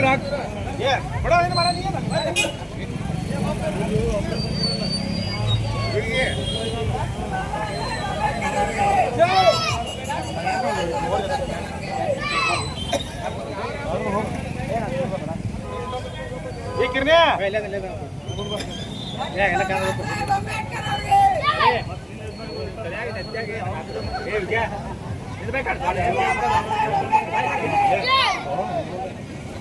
राख राख ये बड़ा है हमारा नहीं है ये ये किरने। ले ले ले ये ले कर ये क्या इधर बैठ कर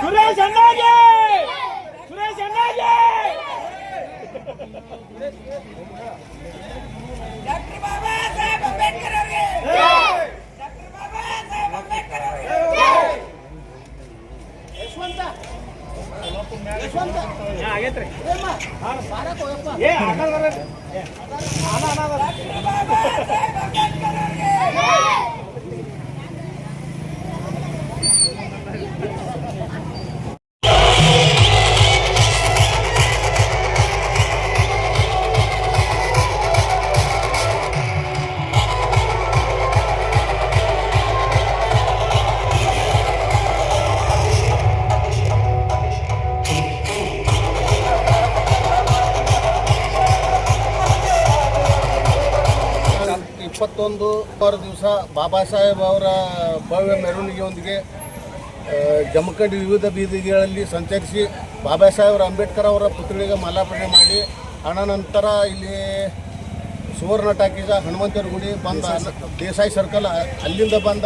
ಸುರೇಶ್ ಅಣ್ಣಾಜಿ ಸುರೇಶ್ ಅಣ್ಣಾಜಿ ಡಾಕ್ಟರ್ ಬಾಬಾ ಸಾಹೇಬ್ ಅಂಬೇಡ್ಕರ್ ಅವರಿಗೆ ಡಾಕ್ಟರ್ ಬಾಬಾ ಸಾಹೇಬ್ ಅಂಬೇಡ್ಕರ್ ಅವರಿಗೆ ಆಗೈತ್ರಿ ಇಪ್ಪತ್ತೊಂದು ಆರು ದಿವಸ ಬಾಬಾ ಸಾಹೇಬ್ ಅವರ ಭವ್ಯ ಮೆರವಣಿಗೆಯೊಂದಿಗೆ ಜಮಖಂಡಿ ವಿವಿಧ ಬೀದಿಗಳಲ್ಲಿ ಸಂಚರಿಸಿ ಬಾಬಾ ಸಾಹೇಬ್ರ ಅಂಬೇಡ್ಕರ್ ಅವರ ಪುತ್ಥಳಿಗೆ ಮಾಲಾರ್ಪಣೆ ಮಾಡಿ ಅನಂತರ ಇಲ್ಲಿ ಸುವರ್ಣ ಟಾಕೀಸ ಹನುಮಂತರ ಗುಡಿ ಬಂದ ದೇಸಾಯಿ ಸರ್ಕಲ್ ಅಲ್ಲಿಂದ ಬಂದ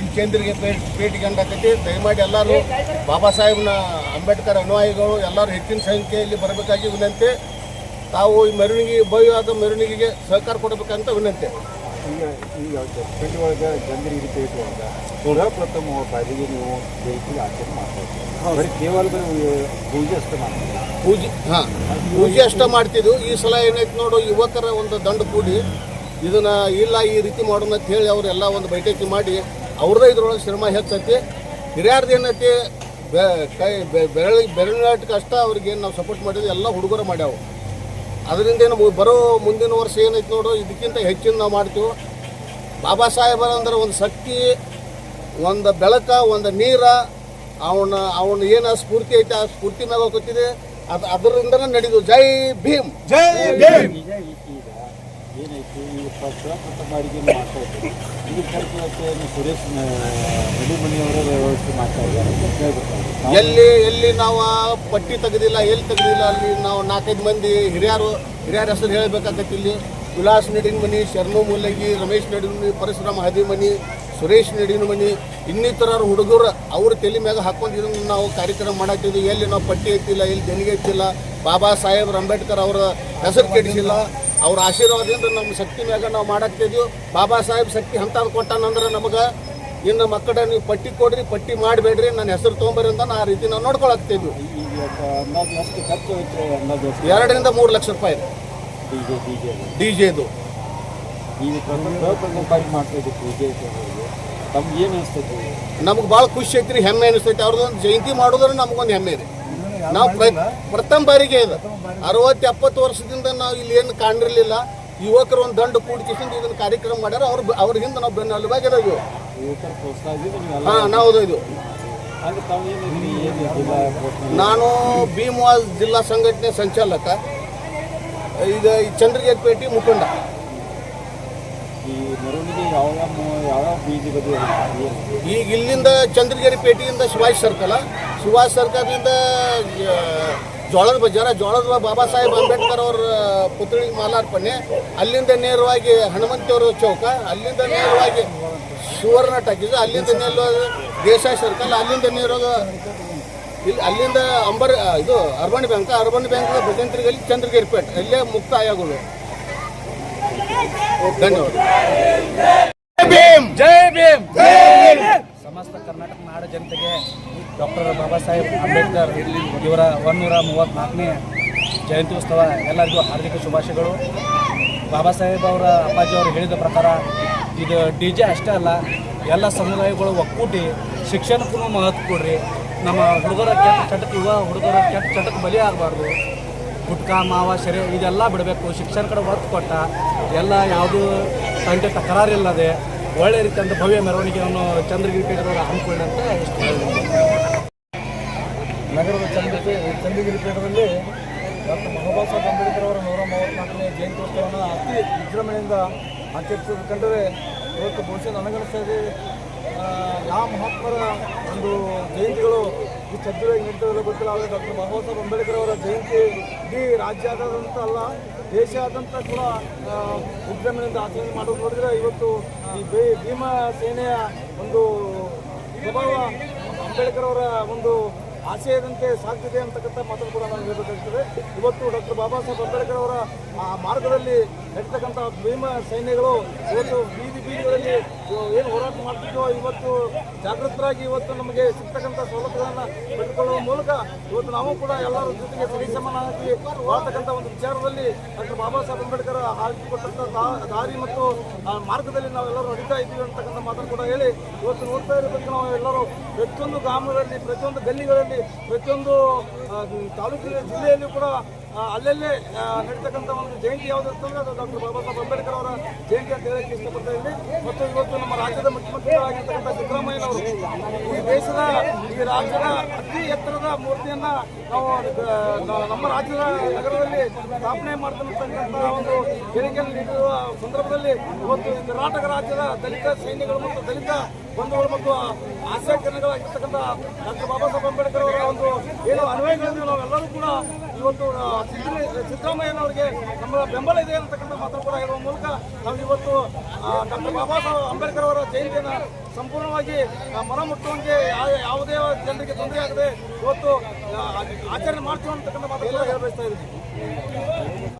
ಈ ಕೇಂದ್ರಿಗೆ ಭೇಟಿ ಅಂಡಾಕೈತಿ ದಯಮಾಡಿ ಎಲ್ಲರೂ ಬಾಬಾ ಸಾಹೇಬ್ನ ಅಂಬೇಡ್ಕರ್ ಅನುಯಾಯಿಗಳು ಎಲ್ಲರೂ ಹೆಚ್ಚಿನ ಸಂಖ್ಯೆಯಲ್ಲಿ ಬರಬೇಕಾಗಿ ವಿನಂತಿ. ತಾವು ಈ ಮೆರವಣಿಗೆ ಭವ್ಯವಾದ ಮೆರವಣಿಗೆಗೆ ಸಹಕಾರ ಕೊಡಬೇಕಂತ ವಿನಂತಿ. ಈಗ ಈಗ ಜಟ್ಪಂಡಿ ಒಳಗೆ ಜನರಿಗೆ ಇರುತ್ತೆ ರೀತಿ ಇರುವಾಗ ಕೂಡ ಪ್ರಥಮ ಬಾರಿಗೆ ನೀವು ಜಯಂತಿ ಆಚರಣೆ ಮಾಡ್ಬೋದು ಬರೀ ಕೇವಲ ಬರೀ ಪೂಜೆ ಅಷ್ಟೇ ಮಾಡ್ತೀವಿ ಪೂಜೆ ಹಾಂ ಪೂಜೆ ಅಷ್ಟ ಮಾಡ್ತಿದ್ವು. ಈ ಸಲ ಏನೈತೆ ನೋಡು ಯುವಕರ ಒಂದು ದಂಡು ಕೂಡಿ ಇದನ್ನ ಇಲ್ಲ ಈ ರೀತಿ ಮಾಡೋಣ ಅಂತ ಹೇಳಿ ಅವರೆಲ್ಲ ಒಂದು ಬೈಠಕಿ ಮಾಡಿ ಅವ್ರದ್ದೇ ಇದ್ರೊಳಗೆ ಶ್ರಮ ಹೆಚ್ಚೈತಿ. ಹಿರಿಯರ್ದು ಏನೈತಿ ಬೆ ಕೈ ಬೆ- ಬೆರಳಿ ಬೆರಳಿನಾಟಕ್ಕೆ ಅಷ್ಟ ಅವ್ರಿಗೆ ನಾವು ಸಪೋರ್ಟ್ ಮಾಡಿದ್ವಿ. ಎಲ್ಲ ಹುಡುಗರು ಮಾಡ್ಯಾವು. ಅದರಿಂದ ಏನು ಬರೋ ಮುಂದಿನ ವರ್ಷ ಏನೈತೆ ನೋಡು, ಇದಕ್ಕಿಂತ ಹೆಚ್ಚಿನ ನಾವು ಮಾಡ್ತೀವಿ. ಬಾಬಾ ಸಾಹೇಬರ ಅಂದ್ರೆ ಒಂದು ಶಕ್ತಿ, ಒಂದು ಬೆಳಕ, ಒಂದು ನೀರ, ಅವನ, ಅವನು ಏನು ಸ್ಫೂರ್ತಿ ಐತೆ, ಆ ಸ್ಫೂರ್ತಿ ಮ್ಯಾಗ ಹೋಗ್ತಿದೆ ಅದು ಅದರಿಂದನೇ ನಡೆದು. ಜೈ ಭೀಮ್. ಜೈ ಭೀಮ್. ಏನೈತಿ ಈಗ ಪ್ರಥಮ ಬಾಡಿಗೆ ಮಾಡ್ತಾ ಇದ್ದೀವಿ ಇದು ಸುರೇಶ್ ನಡುಮನಿಯವರ ವ್ಯವಸ್ಥೆ ಮಾಡ್ತಾ ಇದ್ದಾರೆ. ಎಲ್ಲಿ ಎಲ್ಲಿ ನಾವು ಪಟ್ಟಿ ತೆಗೆದಿಲ್ಲ, ಎಲ್ಲಿ ತೆಗೆದಿಲ್ಲ, ಅಲ್ಲಿ ನಾವು ನಾಲ್ಕೈದು ಮಂದಿ ಹಿರಿಯರು, ಹಿರಿಯರ ಹೆಸರು ಹೇಳಬೇಕಾಗತ್ತೆ ಇಲ್ಲಿ. ವಿಲಾಸ್ ನಡಿನ ಮನಿ ಶರ್ಮು ಮುಲ್ಲಗಿ ರಮೇಶ್ ನಡಿನ ಮನಿ ಪರಶುರಾಮ ಹದಿಮನಿ, ಸುರೇಶ್ ನಡಿನ ಮನಿ ಇನ್ನಿತರ ಹುಡುಗರು ಅವ್ರ ತಲೆ ಮ್ಯಾಗ ಹಾಕೊಂಡು ನಾವು ಕಾರ್ಯಕ್ರಮ ಮಾಡಾಕ್ತಿದ್ವಿ ಎಲ್ಲಿ ನಾವು ಪಟ್ಟಿ ಎತ್ತಿಲ್ಲ, ಎಲ್ಲಿ ದೇಣಿಗೆ ಎತ್ತಿಲ್ಲ, ಬಾಬಾ ಸಾಹೇಬ್ ಅಂಬೇಡ್ಕರ್ ಅವರ ಹೆಸರು ಕೆಡಿಸಿಲ್ಲ. ಅವ್ರ ಆಶೀರ್ವಾದದಿಂದ ನಮ್ಮ ಶಕ್ತಿ ಮ್ಯಾಗ ನಾವು ಮಾಡಾಕ್ತಿದ್ವಿ ಬಾಬಾ ಸಾಹೇಬ್ ಶಕ್ತಿ ಅಂಥದ್ದು ಕೊಟ್ಟಾನಂದ್ರೆ ನಮಗೆ ಇನ್ನು ಮಕ್ಕಳ ನೀವು ಪಟ್ಟಿ ಕೊಡ್ರಿ ಪಟ್ಟಿ ಮಾಡಬೇಡ್ರಿ ನನ್ನ ಹೆಸರು ತೊಗೊಂಬರಿ ಅಂತ ಆ ರೀತಿ ನಾವು ನೋಡ್ಕೊಳಕ್ತಿದ್ವಿ ಎರಡರಿಂದ ಮೂರು ಲಕ್ಷ ರೂಪಾಯಿ ಡಿ ಜೆದು ನಮ್ಗೆ ಭಾಳ ಖುಷಿ ಐತ್ರಿ ಹೆಮ್ಮೆ ಅನಿಸ್ತೈತಿ. ಅವ್ರದ್ದೊಂದು ಜಯಂತಿ ಮಾಡೋದ್ರೆ ನಮಗೊಂದು ಹೆಮ್ಮೆ ಇದೆ. ನಾವು ಪ್ರ- ಪ್ರಥಮ ಬಾರಿಗೆ ಇದು. ಅರವತ್ತು ಎಪ್ಪತ್ತು ವರ್ಷದಿಂದ ನಾವು ಇಲ್ಲಿ ಏನು ಕಾಣಿರಲಿಲ್ಲ. ಯುವಕರು ಒಂದು ದಂಡು ಕೂಡಿಕಿಸಿಂದ ಇದನ್ನ ಕಾರ್ಯಕ್ರಮ ಮಾಡ್ಯಾರ. ಅವ್ರ ಅವ್ರ ಹಿಂದೆ ನಾವು ಪ್ರೋತ್ಸಾಹದಿಂದ ನೀವೆಲ್ಲ ಹಾಂ ನಾವು ಇದು. ನಾನು ಭೀಮವಾಲ್ ಜಿಲ್ಲಾ ಸಂಘಟನೆ ಸಂಚಾಲಕ. ಈಗ ಈ ಚಂದ್ರಗೇಟ್ ಪೇಟೆ ಮುಖಂಡ ಈಗ ಇಲ್ಲಿಂದ ಚಂದ್ರಗಿರಿ ಪೇಟೆಯಿಂದ ಶಿವಾಜಿ ಸರ್ಕಲ್ ಶಿವಾಜಿ ಸರ್ಕಾರದಿಂದ ಜೋಳದ ಬಜಾರ ಜೋಳದ ಬಾಬಾ ಸಾಹೇಬ್ ಅಂಬೇಡ್ಕರ್ ಅವರ ಪುತ್ಳಿಗೆ ಮಾಲಾರ್ಪಣೆ. ಅಲ್ಲಿಂದ ನೇರವಾಗಿ ಹನುಮಂತಿಯವರು ಚೌಕ ಅಲ್ಲಿಂದ ನೇರವಾಗಿ ಸುವರ್ಣ ಟಾಕೀಸ್ ಅಲ್ಲಿಂದ ನೇರವಾಗಿ ದೇಸಾಯಿ ಸರ್ಕಲ್ ಅಲ್ಲಿಂದ ನೇರವಾಗಿ ಇಲ್ಲಿ ಅಲ್ಲಿಂದ ಅಂಬರ್ ಇದು ಅರ್ಬನ್ ಬ್ಯಾಂಕ್ ಅರ್ಬನ್ ಬ್ಯಾಂಕ್ ಭಜಂತ್ರಿಗಲ್ಲಿ ಚಂದ್ರಗಿರಿ ಪೇಟ್ ಅಲ್ಲೇ ಆಯೋಗಗಳು ಧನ್ಯವಾದ. ಜೈ ಭೀಮ್. ಸಮಸ್ತ ಕರ್ನಾಟಕ ನಾಡ ಜನತೆಗೆ ಡಾಕ್ಟರ್ ಬಾಬಾ ಸಾಹೇಬ್ ಅಂಬೇಡ್ಕರ್ ಇವರ ಒಂದೂರ ಮೂವತ್ತ್ನಾಲ್ಕನೇ ಜಯಂತ್ಯೋತ್ಸವ ಎಲ್ಲರಿಗೂ ಹಾರ್ದಿಕ ಶುಭಾಶಯಗಳು. ಬಾಬಾ ಸಾಹೇಬ್ ಅವರ ಅಪ್ಪಾಜಿ ಅವರು ಹೇಳಿದ ಪ್ರಕಾರ ಇದು ಡಿ ಜೆ ಅಷ್ಟೇ ಅಲ್ಲ, ಎಲ್ಲ ಸಮುದಾಯಗಳು ಒಕ್ಕೂಟಿ ಶಿಕ್ಷಣಕ್ಕೂ ಮಹತ್ವ ಕೊಡ್ರಿ. ನಮ್ಮ ಹುಡುಗರ ಕೆಟ್ಟ ಚಟಕ್ಕೆ ಯುವ ಹುಡುಗರ ಕೆಟ್ಟ ಚಟಕ್ಕೆ ಬಲಿ ಆಗಬಾರ್ದು. ಗುಟ್ಕಾ, ಮಾವ ಶರೀರ ಇದೆಲ್ಲ ಬಿಡಬೇಕು. ಶಿಕ್ಷಣ ಕಡೆ ಒತ್ತು ಕೊಟ್ಟ ಎಲ್ಲ ಯಾವುದೂ ತಂದೆ ತಕರಾರಿಲ್ಲದೆ ಒಳ್ಳೆ ರೀತಿಯಂಥ ಭವ್ಯ ಮೆರವಣಿಗೆಯನ್ನು ಚಂದ್ರಗಿರಿ ಪೀಠದವರು ಹಮ್ಮಿಕೊಂಡಂತ ಅಂತ ನಗರದ ಚಂದ್ರಗಿ ಚಂದ್ರಗಿರಿ ಪೀಠದಲ್ಲಿ ಡಾಕ್ಟರ್ ಸಾಹೇಬ್ ಅಂಬೇಡ್ಕರ್ ಅವರ ನೂರ ಮೂವತ್ತ್ನಾಲ್ಕನೇ ಜಯಂತ್ಯೋತ್ಸವವನ್ನು ಅತಿ ವಿಜೃಂಭಣೆಯಿಂದ ಆಚರಿಸೋದು ಕಂಡರೆ ಇವತ್ತು ಬಹುಶಃ ನನಗನ್ನಿಸ್ತಾ ಇದೆ ಯಾವ ಮಹಾತ್ಮರ ಒಂದು ಜಯಂತಿಗಳು ಈ ಚಂದ್ರವಾಗಿ ನಿಂತಿರಲು ಗೊತ್ತಿಲ್ಲ, ಆದರೆ ಡಾಕ್ಟರ್ ಬಾಬಾ ಸಾಹೇಬ್ ಅಂಬೇಡ್ಕರ್ ಅವರ ಜಯಂತಿ ಇಡೀ ರಾಜ್ಯಾದ್ಯಂತ ಅಲ್ಲ, ದೇಶಾದ್ಯಂತ ಕೂಡ ವಿಜೃಂಭಣೆಯಿಂದ ಆಚರಣೆ ಮಾಡೋದು ನೋಡಿದರೆ ಇವತ್ತು ಈ ಭೀಮಾ ಸೇನೆಯ ಒಂದು ಪ್ರಭಾವ ಅಂಬೇಡ್ಕರ್ ಅವರ ಒಂದು ಆಶಯದಂತೆ ಸಾಧ್ಯತೆ ಅಂತಕ್ಕಂಥ ಮಾತನ್ನು ಕೂಡ ನಾವು ಹೇಳಬೇಕಾಗ್ತದೆ. ಇವತ್ತು ಡಾಕ್ಟರ್ ಬಾಬಾ ಸಾಹೇಬ್ ಅಂಬೇಡ್ಕರ್ ಅವರ, ಆ, ಮಾರ್ಗದಲ್ಲಿ ನಡೀತಕ್ಕಂಥ ಭೀಮ ಸೈನ್ಯಗಳು ಇವತ್ತು ಬೀದಿಗಳಲ್ಲಿ ಏನು ಹೋರಾಟ ಮಾಡ್ತಿದ್ದೋ ಇವತ್ತು ಜಾಗೃತರಾಗಿ ಇವತ್ತು ನಮಗೆ ಸಿಗ್ತಕ್ಕಂಥ ಸೌಲಭ್ಯಗಳನ್ನು ಪಡೆದುಕೊಳ್ಳುವ ಮೂಲಕ ಇವತ್ತು ನಾವು ಕೂಡ ಎಲ್ಲರ ಜೊತೆಗೆ ಸರಿಸಮನಾಗಿ ಬಾಳ್ತಕ್ಕಂಥ ಒಂದು ವಿಚಾರದಲ್ಲಿ ಡಾಕ್ಟರ್ ಬಾಬಾ ಸಾಹೇಬ್ ಅಂಬೇಡ್ಕರ್ ಹಾಕಿಕೊಟ್ಟಂಥ ದಾರಿ ಮತ್ತು, ಆ, ಮಾರ್ಗದಲ್ಲಿ ನಾವೆಲ್ಲರೂ ನಡೀತಾ ಇದ್ದೀವಿ ಅಂತಕ್ಕಂಥ ಮಾತನ್ನು ಕೂಡ ಹೇಳಿ ಇವತ್ತು ನೋಡ್ತಾ ಇರಬೇಕು ನಾವು ಎಲ್ಲರೂ ಪ್ರತಿಯೊಂದು ಗ್ರಾಮಗಳಲ್ಲಿ, ಪ್ರತಿಯೊಂದು ಗಲ್ಲಿಗಳಲ್ಲಿ, ಪ್ರತಿಯೊಂದು ತಾಲೂಕಿನ ಜಿಲ್ಲೆಯಲ್ಲೂ ಕೂಡ ಅಲ್ಲಲ್ಲೇ ನಡೀತಕ್ಕಂಥ ಒಂದು ಜಯಂತಿ ಯಾವುದು ಅಂತಂದ್ರೆ ಅದು ಡಾಕ್ಟರ್ ಬಾಬಾ ಸಾಹೇಬ್ ಅಂಬೇಡ್ಕರ್ ಅವರ ಜಯಂತಿ ಅಂತ ಹೇಳಕ್ಕೆ ಇಷ್ಟಪಡ್ತಾ ಇದ್ದೀನಿ. ಮತ್ತು ಇವತ್ತು ನಮ್ಮ ರಾಜ್ಯದ ಮುಖ್ಯಮಂತ್ರಿಗಳಾಗಿರ್ತಕ್ಕಂಥ ಸಿದ್ದರಾಮಯ್ಯನವರು ಈ ದೇಶದ, ಈ ರಾಜ್ಯದ ಅತಿ ಎತ್ತರದ ಮೂರ್ತಿಯನ್ನ ನಾವು ನಮ್ಮ ರಾಜ್ಯದ ನಗರದಲ್ಲಿ ಸ್ಥಾಪನೆ ಮಾಡ್ತಕ್ಕಂಥ ಒಂದು ಹೇಳಿಕೆಯನ್ನು ನೀಡಿರುವ ಸಂದರ್ಭದಲ್ಲಿ ಇವತ್ತು ಕರ್ನಾಟಕ ರಾಜ್ಯದ ದಲಿತ ಸೈನ್ಯಗಳು ಮತ್ತು ದಲಿತ ಬಂಧುಗಳು ಮತ್ತು ಆಶಾಕಿರಣಗಳಾಗಿರ್ತಕ್ಕಂಥ ಡಾಕ್ಟರ್ ಬಾಬಾ ಸಾಹೇಬ್ ಅಂಬೇಡ್ಕರ್ ಅವರ ಒಂದು ಏನು ಅನ್ವಯಗಳನ್ನು ನಾವೆಲ್ಲರೂ ಕೂಡ ಇವತ್ತು ಸಿದ್ದರಾಮಯ್ಯನವರಿಗೆ ನಮ್ಮ ಬೆಂಬಲ ಇದೆ ಅಂತಕ್ಕಂಥ ಮಾತು ಕೂಡ ಹೇಳುವ ಮೂಲಕ ನಾವು ಇವತ್ತು ಡಾಕ್ಟರ್ ಬಾಬಾ ಸಾಹೇಬ್ ಅಂಬೇಡ್ಕರ್ ಅವರ ಜಯಂತಿಯನ್ನು ಸಂಪೂರ್ಣವಾಗಿ ಯಾ- ಯಾವುದೇ ಜನರಿಗೆ ತೊಂದರೆ ಆಗದೆ ಇವತ್ತು ಆಚರಣೆ ಮಾಡ್ತೀವಿ ಅಂತಕ್ಕಂಥ ಮಾತು ಹೇಳಬಯಸ್ತಾ ಇದ್ದೀನಿ